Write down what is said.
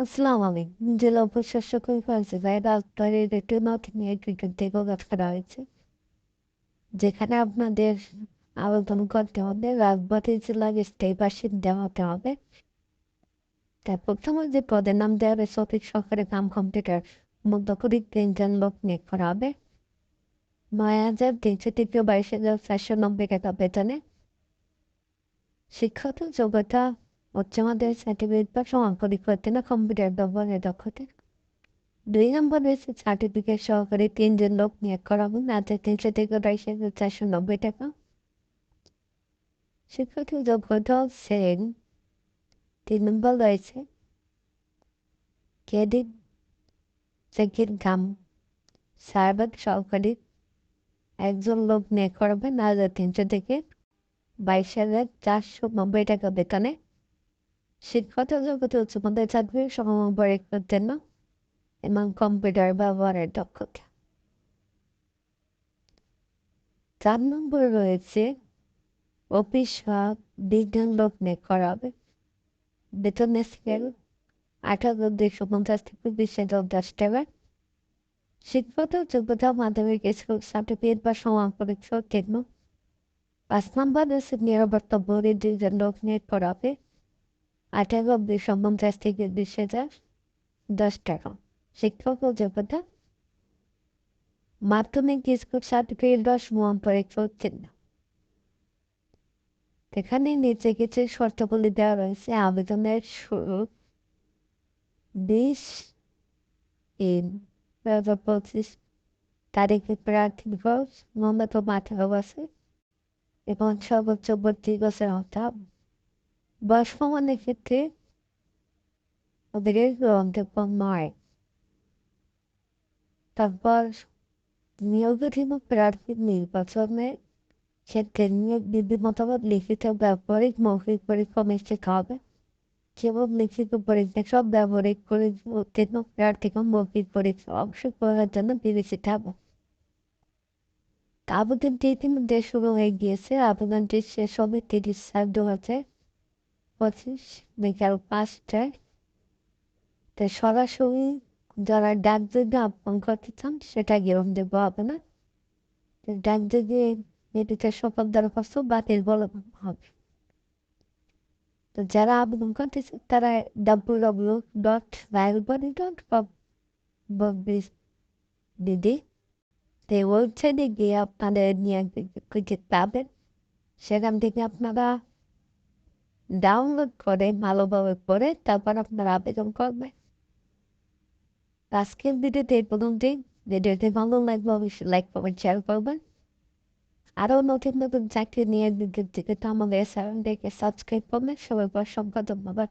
আসসালামু আলাইকুম। জেলা প্রশাসক থেকে করা হয়েছে, যেখানে আপনাদের আবেদন করতে হবে, রাজবাড়ি জেলার স্থায়ী বাসিন্দা হবে। তার প্রথমে যে পদের নাম দেওয়া হবে সঠিক সরকারি কাম কম্পিউটার মধ্য করে তিনজন করা হবে। নয় তিনশো তৃতীয় বাইশ হাজার চারশো নব্বই টাকা বেতনে শিক্ষাগত যোগ্যতা উচ্চ মাধ্যমিক সার্টিফিকেট বা পরীক্ষার্থী না কম্পিউটার ব্যবহারের দক্ষতা। দুই নম্বর রয়েছে সার্টিফিকেট সহকারে তিনজন লোক নিয়োগ করা হবে তিনশো থেকে বাইশ হাজার চারশো নব্বই টাকা। শিক্ষার্থী যোগ্যতা সেন তিন নম্বর রয়েছে ক্রেডিট চেকিং কাম। সার্ভার সহকারী একজন লোক নিয়োগ করবে না হাজার তিনশো থেকে বাইশ হাজার চারশো নব্বই টাকা বেতনে। শিক্ষাগত জগতে উচ্চমাধ্যমিক চাকরির সমপরীক্ষার জন্য এবং কম্পিউটার ব্যবহারের দক্ষতা চার নম্বর রয়েছে অফিস বিজ্ঞান লোক নিয়োগ করা হবে বেতন স্কেল আঠারো দুইশো পঞ্চাশ থেকে বিশ দশ টাকা শিক্ষাগত যোগ্যতা মাধ্যমিক স্কুল সার্টিফিকেট বা সমান পরীক্ষার জন্য পাঁচ নম্বর রয়েছে নিরাপত্তা বোর্ডের দুইজন লোক নিয়োগ করা হবে আঠারো দুইশো পঞ্চাশ থেকে বিশ হাজার দশ টাকা। শিক্ষক ও যোগ্যতা। মাধ্যমিক স্কুল সার্টিফিকেট দশ মহান পরীক্ষা চিহ্ন এখানে নিচে কিছু শর্তাবলী দেওয়া রয়েছে। আবেদনের শুরু বিশ তিন দু হাজার পঁচিশ তারিখে বয়স ন্যূনতম আঠারো বছর এবং সর্বোচ্চ বত্রিশ বছর হতে প্রমাণের ক্ষেত্রে ওদের গ্রহণযোগ্য নয় তারপর নিয়োগধীন প্রার্থীর নির্বাচনের ক্ষেত্রে নিয়োগ বিধি মতামত লিখিত ব্যবহারিক মৌখিক পরীক্ষা নিশ্চিত হবে কেবল লিখিত পরীক্ষা সব ব্যবহারিক উত্তীর্ণ প্রার্থীকে মৌখিক পরীক্ষা অংশগ্রহণের জন্য বিবেচিত হবে আবেদনটি ইতিমধ্যে শুরু হয়ে গিয়েছে আবেদনটি শেষ হবে তিরিশ সাত দু হাজার পঁচিশ, বিকাল পাঁচটায়। তো সরাসরি যারা ডাক যদি আপন করতে চান, সেটা গ্রহণ দেবো হবে না ডাক যদি এটিতে সকল দরখাস্ত বাতিল বলে হবে। তো যারা আবেদন করতেছে তারা ডাব্লিউ ডাব্লিউ ডট রায়লবাড়ি ডট দিদি তো ওয়েবসাইটে গিয়ে আপনাদের নিয়ে পাবেন। সেখান থেকে আপনারা ডাউনলোড করে ভালোভাবে করে তারপর আপনারা আবেদন করবেন আজকের ভিডিওতে এই পর্যন্তই। ভিডিওতে ভালো লাগবে অবশ্যই লাইক করবেন শেয়ার করবেন। আরও নতুন নতুন চাকরি নিয়ে দিকে তো আমাদের চ্যানেলটিকে সাবস্ক্রাইব করবেন। সবাই অসংখ্য ধন্যবাদ।